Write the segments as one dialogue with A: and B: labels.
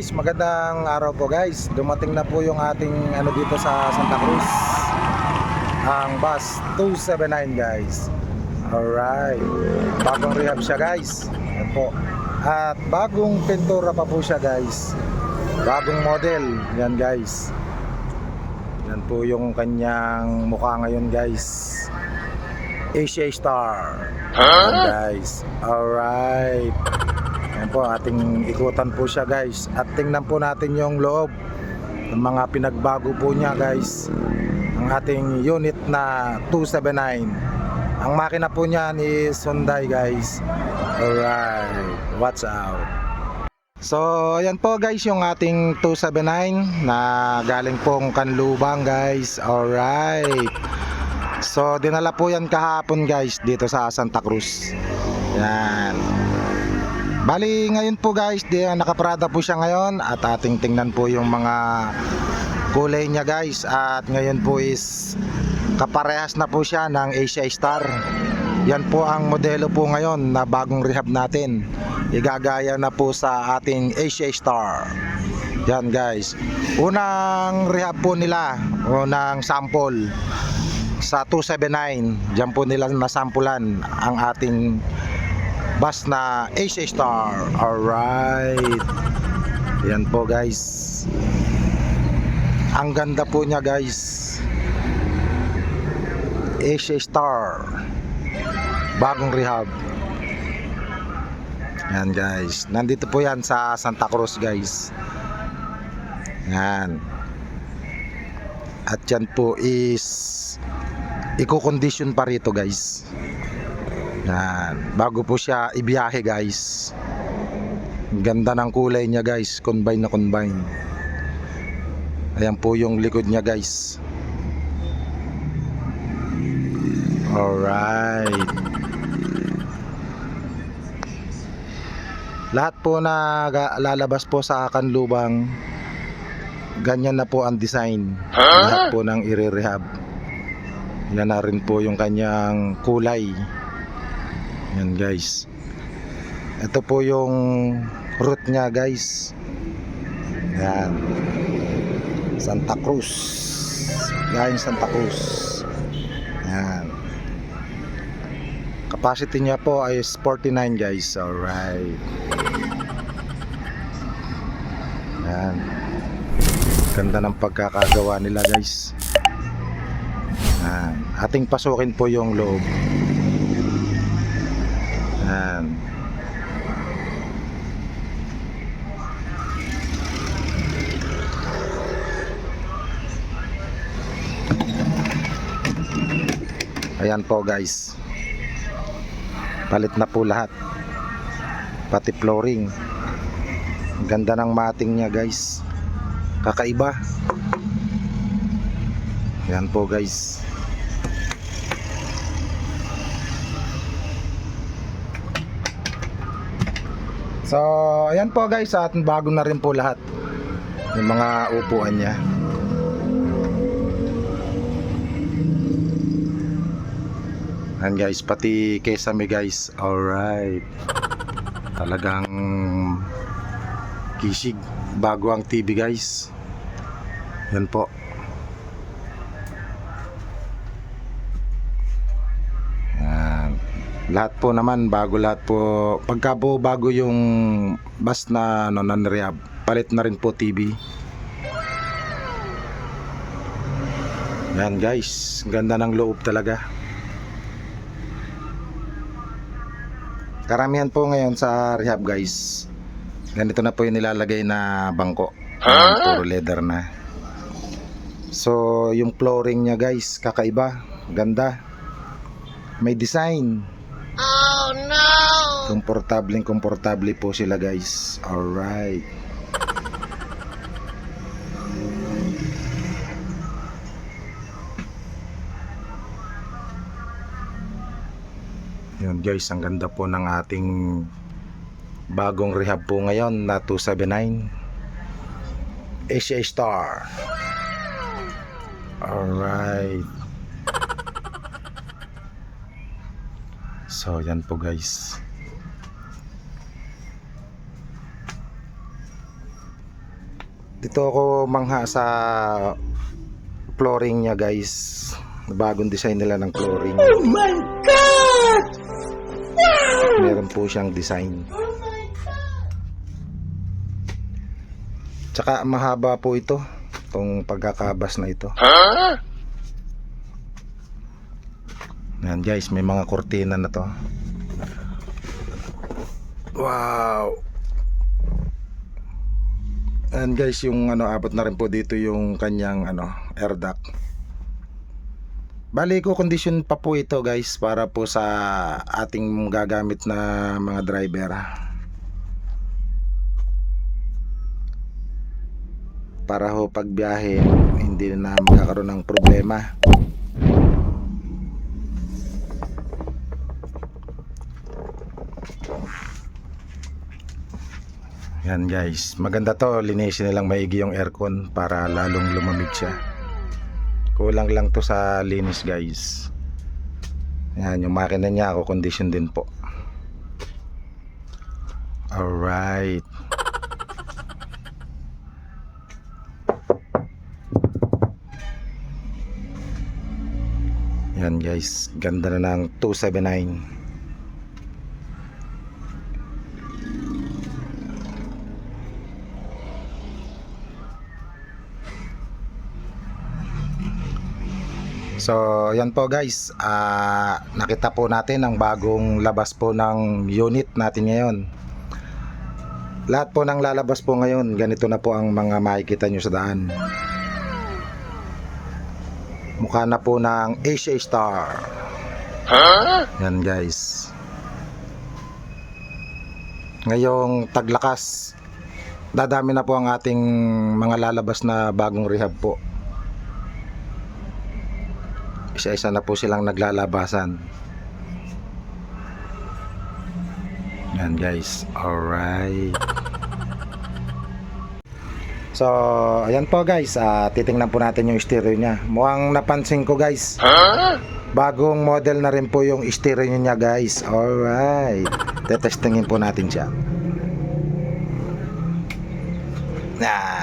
A: guys, magandang araw po guys. Dumating na po yung ating ano dito sa Santa Cruz. Ang bus 279 guys. Alright. Bagong rehab siya guys. Yan po. At bagong pintura pa po siya guys. Bagong model. Yan guys. Yan po yung kanyang mukha ngayon guys. Asia Star. Yan guys. Alright. Yan po, ating ikutan po siya guys. At tingnan po natin yung loob ng mga pinagbago po niya guys. Ang ating unit na 279. Ang makina po niyan is Hyundai guys. Alright, watch out. So, ayan po guys yung ating 279 na galing pong Kanlubang guys. Alright. So, dinala po yan kahapon guys dito sa Santa Cruz. Yan. Bali ngayon po guys, di nakaparada po siya ngayon at ating tingnan po yung mga kulay niya guys at ngayon po is kaparehas na po siya ng Asia Star. Yan po ang modelo po ngayon na bagong rehab natin. Igagaya na po sa ating Asia Star. Yan guys. Unang rehab po nila, unang sample sa 279. Diyan po nila nasampulan ang ating bus na Asia Star. Alright. Yan po guys. Ang ganda po niya guys. Asia Star. Bagong rehab. Yan guys. Nandito po yan sa Santa Cruz guys. Yan. At yan po is i-condition pa rito guys. Yan. Bago po siya ibiyahe guys. Ganda ng kulay niya guys. Combine na combine. Ayan po yung likod niya guys. Alright. Lahat po na lalabas po sa kanlubang ganyan na po ang design. Lahat po ng i-rehab. Yan na rin po yung kanyang kulay. Yan guys. Ito po yung route niya guys. Yan. Santa Cruz. Galing Santa Cruz. Yan. Capacity niya po ay 49 guys. Alright. Yan. Ganda ng pagkakagawa nila guys. Yan. Ating pasukin po yung loob. Ayan po guys. Palit na po lahat. Pati flooring. Ganda ng mating niya guys. Kakaiba. Ayan po guys. So, ayan po guys, at bago na rin po lahat yung mga upuan niya. Ayan guys, pati kesame guys. Alright. Talagang kisig. Bago ang TV guys. Yan po. Yan. Lahat po naman bago lahat po. Pagka po bago yung bus na ano, non-rehab, palit na rin po TV. Yan guys, ganda ng loob talaga. Karamihan po ngayon sa rehab guys. Ganito na po yung nilalagay na bangko. Ayan, puro leather na. So, yung flooring niya guys, kakaiba. Ganda. May design.
B: Oh no!
A: Komportableng komportable po sila guys. Alright. Guys, ang ganda po ng ating bagong rehab po ngayon na 279 Asia Star. Alright. So, yan po guys. Dito ako mangha sa flooring niya guys. Bagong design nila ng flooring. Oh my God! Meron po siyang design. Tsaka mahaba po ito. Itong pagkakabas na ito. Yan guys, may mga kortina na to. Wow! And guys, yung ano abot na rin po dito yung kanyang ano air duct. Bali ko condition pa po ito guys para po sa ating gagamit na mga driver. Para ho pagbiyahe hindi na magkakaroon ng problema. Yan guys, maganda to, linisin nilang maigi yung aircon para lalong lumamig siya. Kulang lang to sa linis guys. Yan, yung makina niya ako condition din po. Alright. Yan guys, ganda na ng 279. So, yan po guys. Ah, nakita po natin ang bagong labas po ng unit natin ngayon. Lahat po ng lalabas po ngayon, ganito na po ang mga makikita nyo sa daan. Mukha na po ng Asia Star. Yan guys. Ngayong taglakas, dadami na po ang ating mga lalabas na bagong rehab po isa-isa na po silang naglalabasan. Yan guys. Alright. So ayan po guys. Ah, titingnan po natin yung stereo nya mukhang napansin ko guys. Bagong model na rin po yung stereo nya guys. Alright. Tetestingin po natin siya. Yan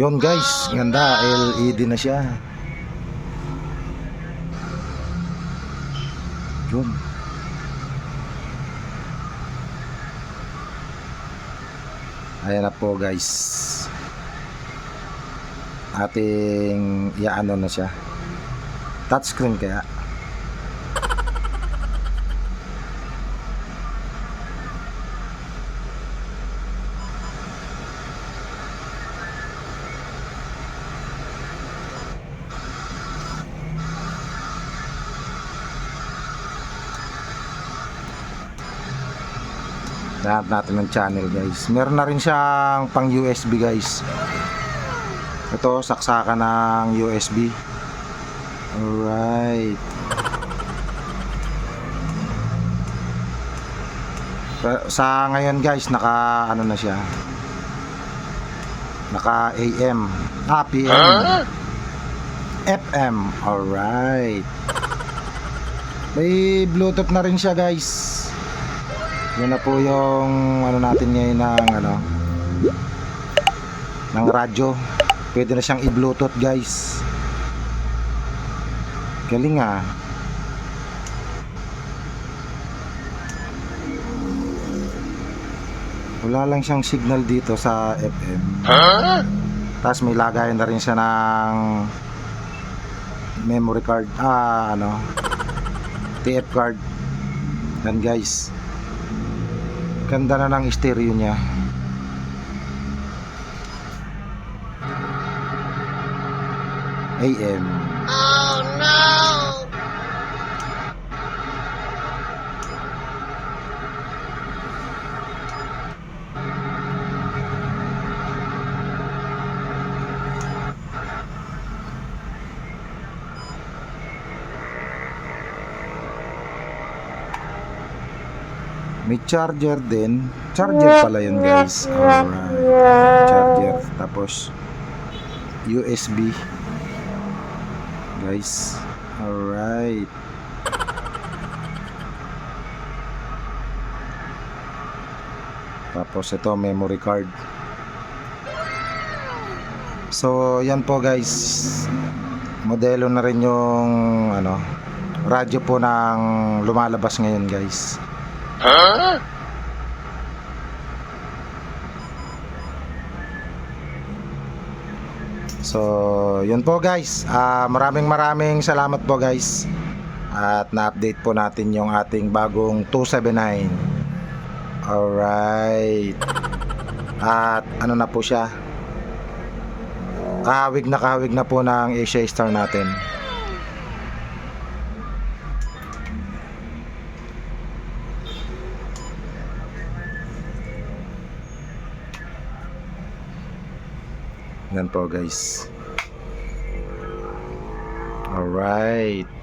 A: Yun guys, ganda. LED na siya. Yun. Ayan na po guys. Ating iaano na siya. Touchscreen kaya. Lahat natin ng channel guys. Meron na rin siyang pang USB guys. Ito, saksakan ng USB. Alright. Sa ngayon guys, naka ano na siya. Naka AM. Ah, PM. FM. Alright. May Bluetooth na rin siya guys. Yan na po yung ano natin ngayon ng ano ng radyo. Pwede na siyang i-bluetooth guys. Galing ah. Wala lang siyang signal dito sa FM. Tapos may lagayan na rin siya ng memory card. Ah, ano. TF card. Yan guys. Ganda na ng stereo niya. AM. May charger din. Charger pala yun guys. Alright. Charger. Tapos USB. Guys. Alright. Tapos ito memory card. So yan po guys. Modelo na rin yung ano radyo po ng lumalabas ngayon guys. So, yun po guys. Ah, maraming maraming salamat po guys. At na-update po natin yung ating bagong 279. Alright. At ano na po siya? Kahawig na kahawig na po ng Asia Star natin. Yan po guys. Alright.